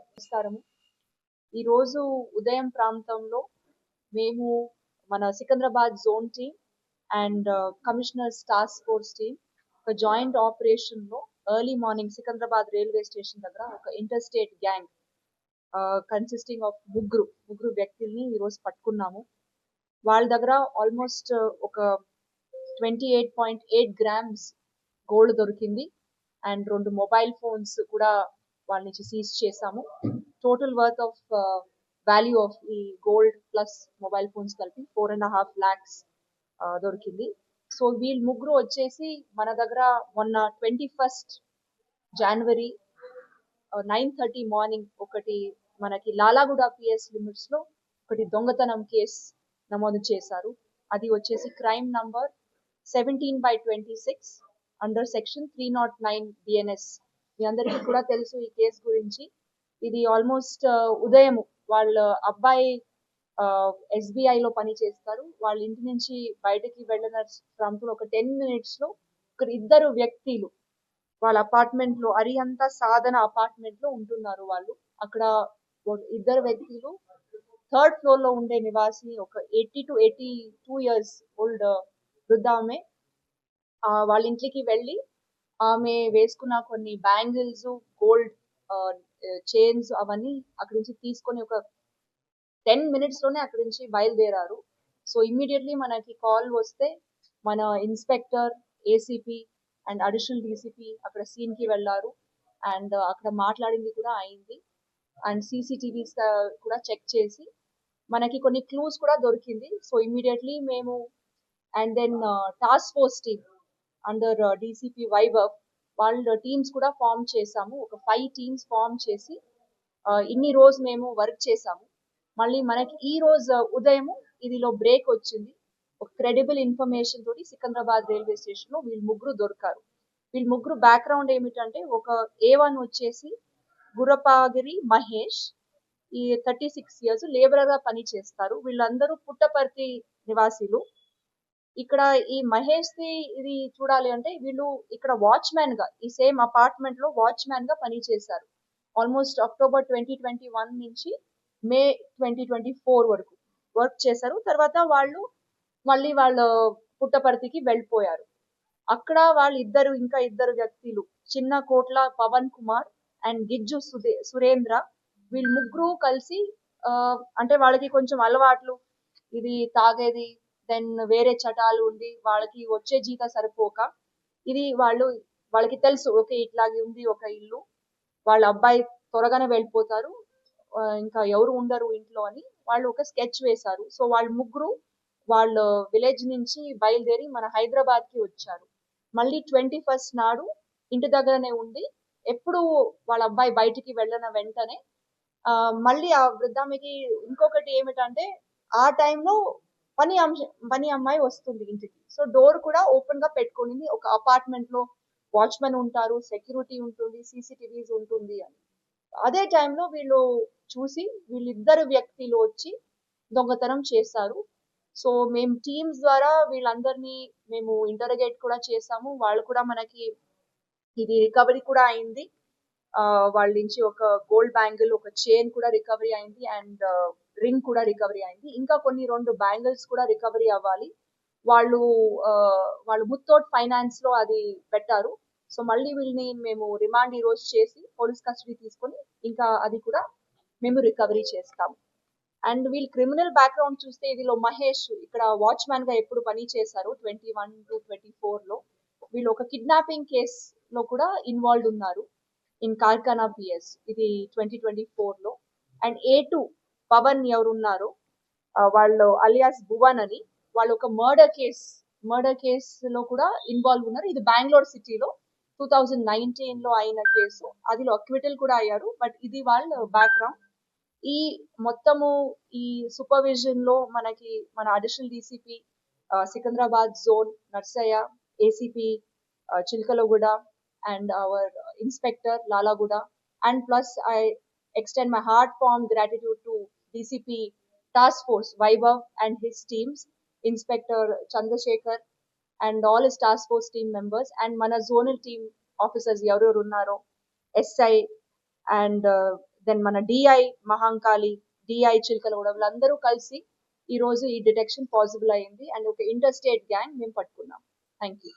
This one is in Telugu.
నమస్కారము. ఈరోజు ఉదయం ప్రాంతంలో మేము మన Secunderabad zone team and uh, commissioners task force team ఒక జాయింట్ ఆపరేషన్లో early morning Secunderabad railway station దగ్గర ఒక inter state gang uh, consisting of ముగ్గురు ముగ్గురు వ్యక్తుల్ని ఈరోజు పట్టుకున్నాము. వాళ్ళ దగ్గర ఆల్మోస్ట్ uh, ఒక twenty eight point eight grams gold దొరికింది. అండ్ రెండు మొబైల్ ఫోన్స్ కూడా వాళ్ళ నుంచి సీజ్ చేసాము total worth of value of ఈ గోల్డ్ ప్లస్ మొబైల్ ఫోన్స్ కలిపి ఫోర్ అండ్ హాఫ్ ల్యాక్స్ దొరికింది. సో వీళ్ళు ముగ్గురు వచ్చేసి మన దగ్గర మొన్న twenty first January nine thirty morning ఒకటి మనకి లాలాగూడ పిఎస్ లిమిట్స్లో ఒకటి దొంగతనం కేసు నమోదు చేశారు. అది వచ్చేసి crime number seventeen by twenty six under section three not nine BNS మీ అందరికీ కూడా తెలుసు ఈ కేసు గురించి. ఇది ఆల్మోస్ట్ uh, ఉదయం వాళ్ళ అబ్బాయి uh, ఎస్బీఐ లో పని చేస్తారు. వాళ్ళ ఇంటి నుంచి బయటకి వెళ్ళిన ప్రాంతంలో ఒక టెన్ మినిట్స్లో ఒక ఇద్దరు వ్యక్తులు వాళ్ళ అపార్ట్మెంట్లో అరియంత సాధన అపార్ట్మెంట్లో ఉంటున్నారు వాళ్ళు. అక్కడ ఇద్దరు వ్యక్తులు థర్డ్ ఫ్లోర్లో ఉండే నివాసిని ఒక eighty two eighty two years old వృద్ధామే. ఆమె వాళ్ళ ఇంటికి వెళ్ళి ఆమె వేసుకున్న కొన్ని బ్యాంగిల్స్ గోల్డ్ చైన్స్ అవన్నీ అక్కడి నుంచి తీసుకొని ఒక టెన్ మినిట్స్లోనే అక్కడి నుంచి బయలుదేరారు. సో ఇమ్మీడియట్లీ మనకి కాల్ వస్తే మన inspector ACP and additional DCP అక్కడ సీన్కి వెళ్ళారు. అండ్ అక్కడ మాట్లాడింది కూడా అయింది. అండ్ సీసీటీవీస్ కూడా చెక్ చేసి మనకి కొన్ని క్లూస్ కూడా దొరికింది. సో ఇమ్మీడియట్లీ మేము and then task force team under DCP Vaibhav వాళ్ళ టీమ్స్ కూడా ఫామ్ చేసాము ఒక ఫైవ్ టీమ్స్ ఫామ్ చేసి uh, ఇన్ని రోజు మేము వర్క్ చేసాము మళ్ళీ మనకి ఈ రోజు uh, ఉదయం ఇదిలో బ్రేక్ వచ్చింది. ఒక క్రెడిబుల్ ఇన్ఫర్మేషన్ తోటి సికింద్రాబాద్ రైల్వే స్టేషన్లో వీళ్ళు ముగ్గురు దొరికారు. వీళ్ళు ముగ్గురు బ్యాక్గ్రౌండ్ ఏమిటంటే ఒక ఏ వన్ వచ్చేసి గురపాగిరి మహేష్ ఈ థర్టీ సిక్స్ ఇయర్స్ లేబరర్గా పని చేస్తారు వీళ్ళందరూ పుట్టపర్తి నివాసీలు. ఇక్కడ ఈ మహేష్ ది ఇది చూడాలి అంటే వీళ్ళు ఇక్కడ వాచ్మ్యాన్గా ఈ సేమ్ అపార్ట్మెంట్లో వాచ్మ్యాన్గా పని చేశారు. Almost October twenty twenty one నుంచి మే ట్వంటీ ట్వంటీ ఫోర్ వరకు వర్క్ చేశారు. తర్వాత వాళ్ళు మళ్ళీ వాళ్ళ పుట్టపర్తికి వెళ్ళిపోయారు. అక్కడ వాళ్ళు ఇద్దరు ఇంకా ఇద్దరు వ్యక్తులు చిన్న కోట్ల పవన్ కుమార్ అండ్ గిజ్జు సుదే సురేంద్ర వీళ్ళు ముగ్గురు కలిసి ఆ, అంటే వాళ్ళకి కొంచెం అలవాట్లు ఇది తాగేది దెన్ వేరే చటాలు ఉండి వాళ్ళకి వచ్చే జీత సరిపోక. ఇది వాళ్ళు వాళ్ళకి తెలుసు ఓకే ఇట్లాగే ఉంది ఒక ఇల్లు. వాళ్ళ అబ్బాయి త్వరగానే వెళ్ళిపోతారు. ఇంకా ఎవరు ఉండరు ఇంట్లో అని వాళ్ళు ఒక స్కెచ్ వేశారు. సో వాళ్ళ ముగ్గురు వాళ్ళ విలేజ్ నుంచి బయలుదేరి మన హైదరాబాద్కి వచ్చారు. మళ్ళీ ట్వంటీ ఫస్ట్ నాడు ఇంటి దగ్గరనే ఉండి ఎప్పుడు వాళ్ళ అబ్బాయి బయటికి వెళ్ళిన వెంటనే ఆ, మళ్ళీ ఆ వృద్ధామికి ఇంకొకటి ఏమిటంటే ఆ టైంలో పని పని అమ్మాయి వస్తుంది ఇంటికి. సో డోర్ కూడా ఓపెన్గా పెట్టుకుని ఒక అపార్ట్మెంట్లో వాచ్మెన్ ఉంటారు సెక్యూరిటీ ఉంటుంది సీసీటీవీస్ ఉంటుంది అని. అదే టైంలో వీళ్ళు చూసి వీళ్ళిద్దరు వ్యక్తులు వచ్చి దొంగతనం చేశారు. సో మేము టీమ్స్ ద్వారా వీళ్ళందరినీ మేము ఇంటరగేట్ కూడా చేసాము వాళ్ళు కూడా మనకి ఇది రికవరీ కూడా అయింది. ఆ, వాళ్ళ నుంచి ఒక గోల్డ్ బ్యాంగిల్ ఒక చైన్ కూడా రికవరీ అయింది. అండ్ రింగ్ కూడా రికవరీ అయింది. ఇంకా కొన్ని రెండు బ్యాంగిల్స్ కూడా రికవరీ అవ్వాలి. వాళ్ళు వాళ్ళు ముత్తోట్ ఫైనాన్స్లో అది పెట్టారు. సో మళ్ళీ వీళ్ళని మేము రిమాండ్ ఈ రోజు చేసి పోలీస్ కస్టడీ తీసుకొని ఇంకా అది కూడా మేము రికవరీ చేస్తాము. అండ్ వీళ్ళు క్రిమినల్ బ్యాక్గ్రౌండ్ చూస్తే వీళ్ళు మహేష్ ఇక్కడ వాచ్మ్యాన్గా ఎప్పుడు పని చేశారు? ట్వంటీ వన్ టు ట్వంటీ ఫోర్లో. వీళ్ళు ఒక కిడ్నాపింగ్ కేస్లో కూడా ఇన్వాల్వ్ ఉన్నారు. ఇన్ కార్ఖానా పిఎస్ ఇది ట్వంటీ ట్వంటీ ఫోర్లో. అండ్ ఏ టూ పవన్ ఎవరున్నారో వాళ్ళు అలియాస్ భువన్ అని వాళ్ళు ఒక మర్డర్ కేస్ మర్డర్ కేస్లో కూడా ఇన్వాల్వ్ ఉన్నారు. ఇది బెంగళూరు సిటీలో టూ థౌజండ్ నైన్టీన్లో అయిన కేసు. అదిలో అక్విటల్ కూడా అయ్యారు. బట్ ఇది వాళ్ళ బ్యాక్గ్రౌండ్ ఈ మొత్తము ఈ సూపర్విజన్లో మనకి మన additional DCP Secunderabad zone Narsaiah ACP Chilkalguda and our inspector Lalaguda. And plus I extend my heart form gratitude to DCP task force Vaibhav and his teams inspector Chandrashekar and all task force team members and మన జోనల్ టీమ్ ఆఫీసర్స్ ఎవరెవరు ఉన్నారో ఎస్ఐ అండ్ దెన్ మన డిఐ మహాంకాళి డిఐ చిలకలు కూడా వీళ్ళందరూ కలిసి ఈ రోజు ఈ డిటెక్షన్ పాసిబుల్ అయింది అండ్ ఒక ఇంటర్ స్టేట్ గ్యాంగ్ మేము పట్టుకున్నాం థ్యాంక్ యూ